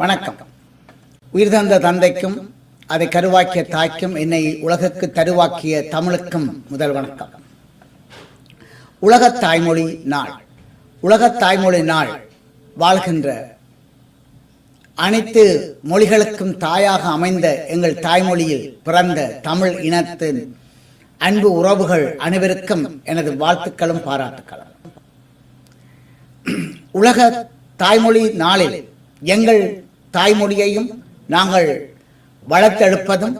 வணக்கம். உயிர் தந்த தந்தைக்கும் அதை கருவாக்கிய தாய்க்கும் என்னை உலகுக்கு தருவாக்கிய தமிழுக்கும் முதல் வணக்கம். உலக தாய்மொழி நாள். உலக தாய்மொழி நாள் வாழ்கின்ற அனைத்து மொழிகளுக்கும் தாயாக அமைந்த எங்கள் தாய்மொழியில் பிறந்த தமிழ் இனத்தின் அன்பு உறவுகள் அனைவருக்கும் எனது வாழ்த்துக்களும் பாராட்டுக்களும். உலக தாய்மொழி நாளில் எங்கள் தாய்மொழியையும் நாங்கள் வளர்த்தெடுப்பதும்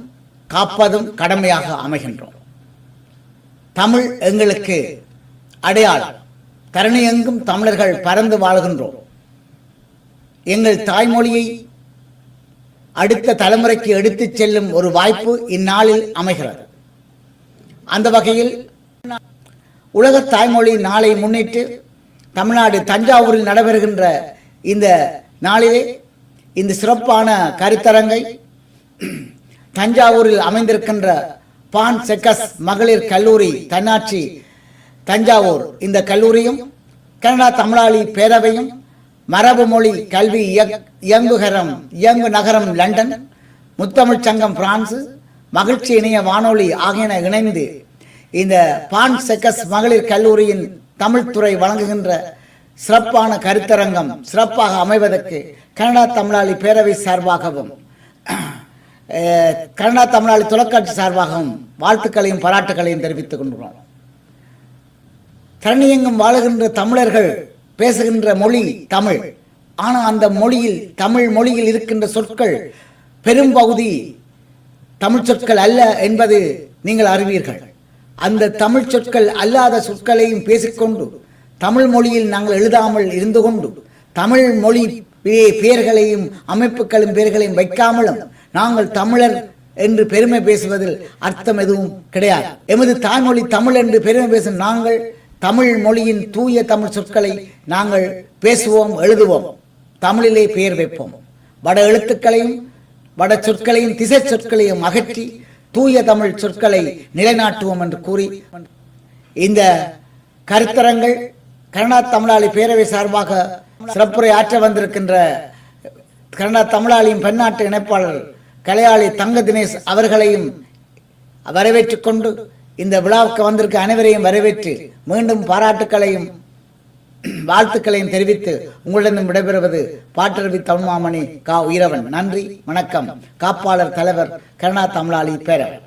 காப்பதும் கடமையாக அமைகின்றோம். தமிழ் எங்களுக்கு அடையாளம். தரணி எங்கும் தமிழர்கள் பறந்து வாழ்கின்றோம். எங்கள் தாய்மொழியை அடுத்த தலைமுறைக்கு எடுத்துச் செல்லும் ஒரு வாய்ப்பு இந்நாளில் அமைகிறது. அந்த வகையில் உலக தாய்மொழி நாளை முன்னிட்டு தமிழ்நாடு தஞ்சாவூரில் நடைபெறுகின்ற இந்த நாளிலே இந்த சிறப்பான கருத்தரங்கை தஞ்சாவூரில் அமைந்திருக்கின்ற பான் செக்கஸ் மகளிர் கல்லூரி தன்னாட்சி தஞ்சாவூர். இந்த கல்லூரியும் கனடா தமிழாளி பேரவையும் மரபு மொழி கல்வி இயங்குகரம் இயங்கு நகரம் லண்டன் முத்தமிழ்ச் சங்கம் பிரான்சு மகிழ்ச்சி இணைய வானொலி ஆகியன இணைந்து இந்த பான் செக்கஸ் மகளிர் கல்லூரியின் தமிழ்துறை வழங்குகின்ற சிறப்பான கருத்தரங்கம் சிறப்பாக அமைவதற்கு கனடா தமிழாளி பேரவை சார்பாகவும் கனடா தமிழாளி தொலைக்காட்சி சார்பாகவும் வாழ்த்துக்களையும் பாராட்டுகளையும் தெரிவித்துக் கொண்டுள்ளோம் தரணியெங்கும் வாழுகின்ற தமிழர்கள் பேசுகின்ற மொழி தமிழ். ஆனால் அந்த மொழியில் தமிழ் மொழியில் இருக்கின்ற சொற்கள் பெரும்பகுதி தமிழ் சொற்கள் அல்ல என்பது நீங்கள் அறிவீர்கள். அந்த தமிழ் சொற்கள் அல்லாத சொற்களையும் பேசிக்கொண்டு தமிழ் மொழியில் நாங்கள் எழுதாமல் இருந்து கொண்டு தமிழ் மொழி பெயர்களையும் அமைப்புகளும் பெயர்களையும் வைக்காமலும் நாங்கள் தமிழர் என்று பெருமை பேசுவதில் அர்த்தம் எதுவும் கிடையாது. எமது தாய்மொழி தமிழ் என்று பெருமை பேசும் நாங்கள் தமிழ் மொழியின் தூய தமிழ் சொற்களை நாங்கள் பேசுவோம் எழுதுவோம். தமிழிலே பெயர் வைப்போம். வட எழுத்துக்களையும் வட சொற்களையும் திசை சொற்களையும் அகற்றி தூய தமிழ் சொற்களை நிலைநாட்டுவோம் என்று கூறி இந்த கருத்தரங்கள் கனடா தமிழாளி பேரவை சார்பாக சிறப்புரை ஆற்ற வந்திருக்கின்ற கனடா தமிழாளியின் பன்னாட்டு இணைப்பாளர் கலையாளி தங்க தினேஷ் அவர்களையும் வரவேற்றுக் கொண்டு இந்த விழாவுக்கு வந்திருக்க அனைவரையும் வரவேற்று மீண்டும் பாராட்டுக்களையும் வாழ்த்துக்களையும் தெரிவித்து உங்களிடம் விடைபெறுவது பாட்டரவி தமிழ்மாமணி கா. உயிரவன். நன்றி வணக்கம். காப்பாளர் தலைவர் கருணா தமிழாளி பேரவன்